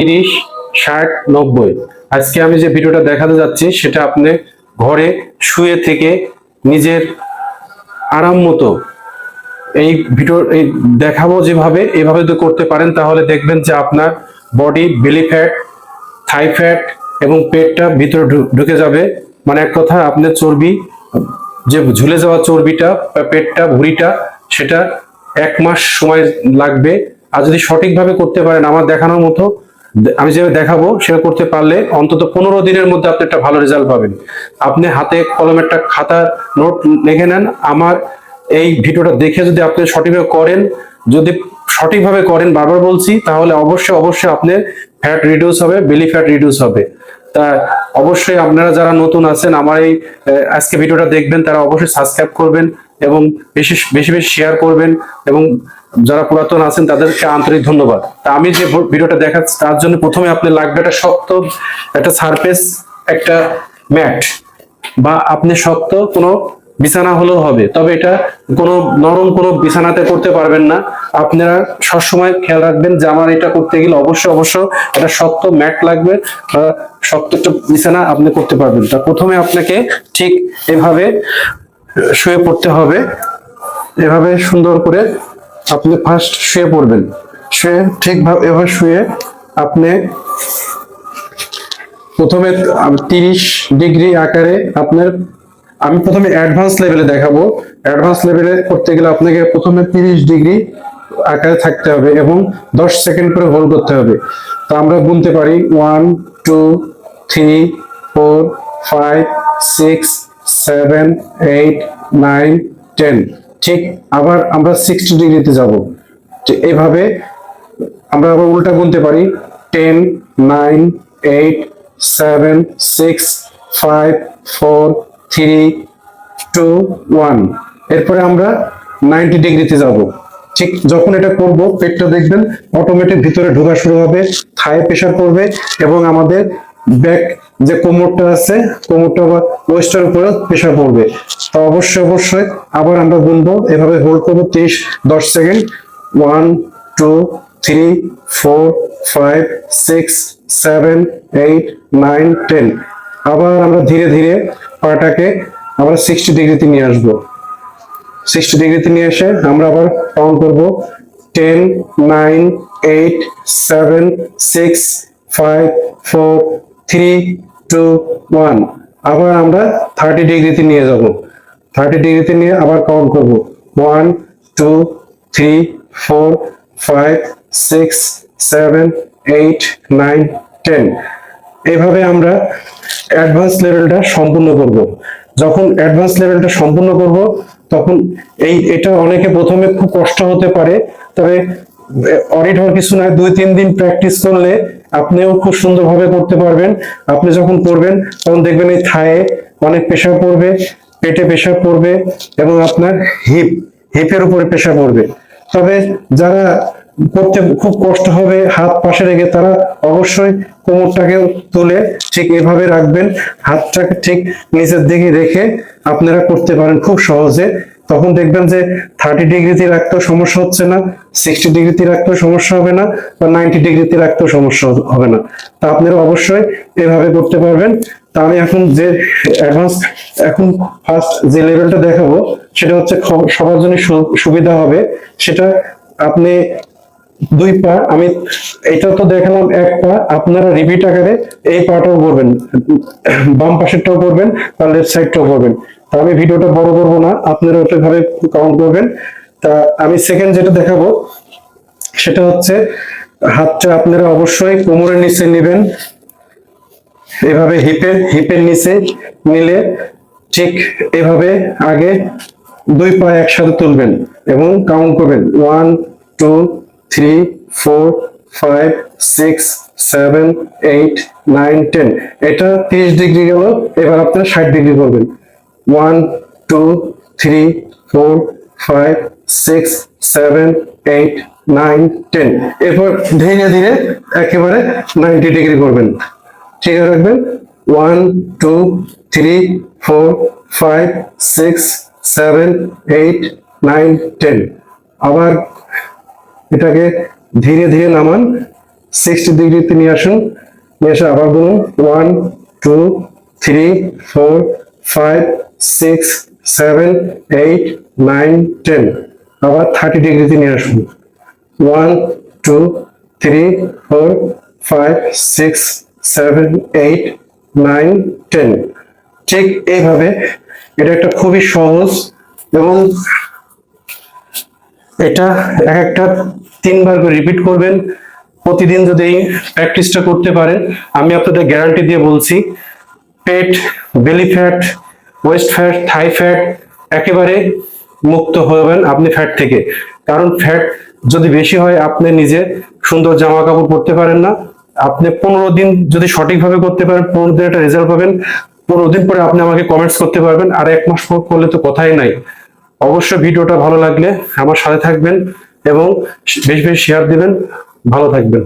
তিরিশ, ষাট, নব্বই। আজকে আমি যে ভিডিওটা দেখাতে যাচ্ছি, সেটা আপনি ঘরে শুয়ে থেকে নিজের আরাম মতো এই ভিডিও, এই দেখাবো যেভাবে, এভাবে যদি করতে পারেন, তাহলে দেখবেন যে আপনার body belly fat thigh fat এবং পেটটা ভিতরে ঢুকে যাবে। মানে এক কথা আপনার চর্বি, যে ঝুলে যাওয়া চর্বিটা পেটটা, ভুঁড়িটা, সেটা এক মাস সময় লাগবে। আর যদি সঠিকভাবে করতে পারেন, আমার দেখানোর মতো আমি যেভাবে দেখাবো সেটা করতে পারলে অন্তত পনেরো দিনের মধ্যে আপনি একটা ভালো রেজাল্ট পাবেন। আপনি হাতে কলমে একটা খাতা নোট লিখে নেন। আমার এই ভিডিওটা দেখে যদি আপনি সঠিকভাবে করেন, যদি সঠিকভাবে করেন বারবার বলছি, তাহলে অবশ্যই অবশ্যই আপনার ফ্যাট রিডিউস হবে বেলি ফ্যাট রিডিউস হবে। তা অবশ্যই আপনারা যারা নতুন আছেন, আমার এই আজকে ভিডিওটা দেখবেন, তারা অবশ্যই সাবস্ক্রাইব করবেন এবং বেশি বেশি বেশি শেয়ার করবেন এবং যারা পুরাতন আছেন, তাদেরকে আন্তরিক ধন্যবাদ। তা আমি যে ভিডিওটা দেখাচ্ছি, তার জন্য প্রথমে আপনি লাগবে একটা শক্ত একটা সারফেস একটা ম্যাট বা আপনি শক্ত কোনো বিছানা হলেও হবে। তবে এটা কোনো নরম কোনো বিছানাতে করতে পারবেন না। আপনারা সবসময় খেয়াল রাখবেন যে আমার এটা করতে গেলে অবশ্যই অবশ্য একটা শক্ত ম্যাট লাগবে বা শক্ত একটা বিছানা আপনি করতে পারবেন। তা প্রথমে আপনাকে ঠিক এভাবে শুয়ে পড়তে হবে। এভাবে সুন্দর করে আপনি ফার্স্ট শুয়ে পড়বেন। শুয়ে ঠিকভাবে এভাবে শুয়ে আপনি প্রথমে তিরিশ ডিগ্রি আকারে আপনার আমি প্রথমে অ্যাডভান্স লেভেলে দেখাবো। অ্যাডভান্স লেভেলে করতে গেলে আপনাকে প্রথমে তিরিশ ডিগ্রি আকারে থাকতে হবে এবং দশ সেকেন্ড করে হোল্ড করতে হবে। তো আমরা গুনতে পারি one two three four five six seven eight nine ten ঠিক, আবার আমরা সিক্সটি ডিগ্রিতে যাব। এইভাবে আমরা আবার উল্টা গুনতে পারি। Ten nine eight seven six five four three two one এরপরে আমরা নাইনটি ডিগ্রিতে যাব। ঠিক, যখন এটা করব, পেটটা দেখবেন অটোমেটিক ভিতরে ঢোকা শুরু হবে থায়ে প্রেশার পড়বে এবং আমাদের ব্যাক যে কোমরটা আছে, কোমরটা বা ওয়েস্টের উপরে প্রেশার পড়বে। তো অবশ্যই অবশ্যই আবার আমরা গুনবো এভাবে হোল্ড করব তিরিশ দশ second one two three four five six seven eight nine ten আবার আমরা ধীরে ধীরে পাটাকে আমরা সিক্সটি ডিগ্রিতে নিয়ে আসব। সিক্সটি ডিগ্রিতে নিয়ে এসে আমরা আবার কাউন্ট করব। Ten nine eight seven six five four three two one আবার আমরা থার্টি ডিগ্রিতে নিয়ে যাব। থার্টি ডিগ্রিতে নিয়ে আবার কাউন্ট করব। One two three four five six seven eight nine ten এইভাবে আমরা অ্যাডভান্স লেভেলটা সম্পূর্ণ করব। যখন অ্যাডভান্স লেভেলটা সম্পূর্ণ করব, তখন এই এটা অনেকে প্রথমে খুব কষ্ট হতে পারে, তবে অডিট হওয়ার কিছু নয় দুই, তিন দিন প্র্যাকটিস করলে আপনিও খুব সুন্দরভাবে করতে পারবেন। আপনি যখন করবেন, তখন দেখবেন এই থায়ে অনেক প্রেশার পড়বে, পেটে প্রেশার পড়বে এবং আপনার হিপ হিপের উপরে প্রেশার পড়বে। তবে যারা করতে খুব কষ্ট হবে, হাত পাশে রেখে তারা অবশ্যই কোমরটাকে তুলে ঠিক এভাবে রাখবেন। হাতটাকে ঠিক নিচের দিকে রেখে আপনারা করতে পারেন খুব সহজে। তখন দেখবেন যে থার্টি ডিগ্রিতে রাখতেও সমস্যা হচ্ছে না সিক্সটি ডিগ্রিতে রাখতেও সমস্যা হবে না বা নাইনটি ডিগ্রিতে রাখতেও সমস্যা হবে না। তা আপনারা অবশ্যই এভাবে করতে পারবেন। তা আমি এখন যে অ্যাডভান্স এখন ফার্স্ট যে লেভেলটা দেখাবো, সেটা হচ্ছে সবার জন্য সুবিধা হবে। সেটা আপনি দুই পা আমি এটা তো দেখালাম এক পা আপনারা রিপিট আকারে এই পাটাও করবেন, বাম পাশেরটাও করবেন, আর লেফট সাইডটাও করবেন। তা আমি ভিডিওটা বড় করব না, আপনারা ওটা ভাবে কাউন্ট করবেন। তা আমি সেকেন্ড যেটা দেখাবো, সেটা হচ্ছে হাতটা আপনারা অবশ্যই কোমরের নিচে নেবেন। এভাবে হিপের হিপের নিচে নিলে ঠিক এভাবে আগে দুই পা একসাথে তুলবেন এবং কাউন্ট করবেন। One two three, four, five, six, seven, eight, nine, ten. এটা তিরিশ ডিগ্রি গেল, এবার আপনারা ষাট ডিগ্রি করবেন। One, two, three, four, five, six, seven, eight, nine, ten. এরপর ধীরে ধীরে একেবারে নাইনটি ডিগ্রি করবেন। ঠিক আছে রাখবেন? One, two, three, four, five, six, seven, eight, nine, ten. আবার এটাকে ধীরে ধীরে নামান। সিক্সটি ডিগ্রিতে নিয়ে আসুন। নিয়ে এসে আবার বলুন one two three four five six seven eight nine ten আবার থার্টি ডিগ্রিতে নিয়ে আসুন। One two three four five six seven eight nine ten ঠিক এইভাবে। এটা একটা খুবই সহজ এবং এটা এক একটা তিনবার করে রিপিট করবেন। প্রতিদিন যদি এই প্র্যাকটিসটা করতে পারেন আমি আপনাদের গ্যারান্টি দিয়ে বলছি, পেট belly fat waist fat thigh fat একেবারে মুক্ত হবেন আপনি ফ্যাট থেকে। কারণ ফ্যাট যদি বেশি হয়, আপনি নিজে সুন্দর জামা কাপড় পরতে পারেন না। আপনি পনেরো দিন যদি সঠিকভাবে করতে পারেন, পনেরো দিন একটা রেজাল্ট পাবেন। পনেরো দিন পরে আপনি আমাকে কমেন্টস করতে পারবেন। আর এক মাস পর করলে তো কথাই নাই। অবশ্যই ভিডিওটা ভালো লাগলে আমার সাথে থাকবেন এবং বেশ বেশ শেয়ার দিবেন। ভালো থাকবেন।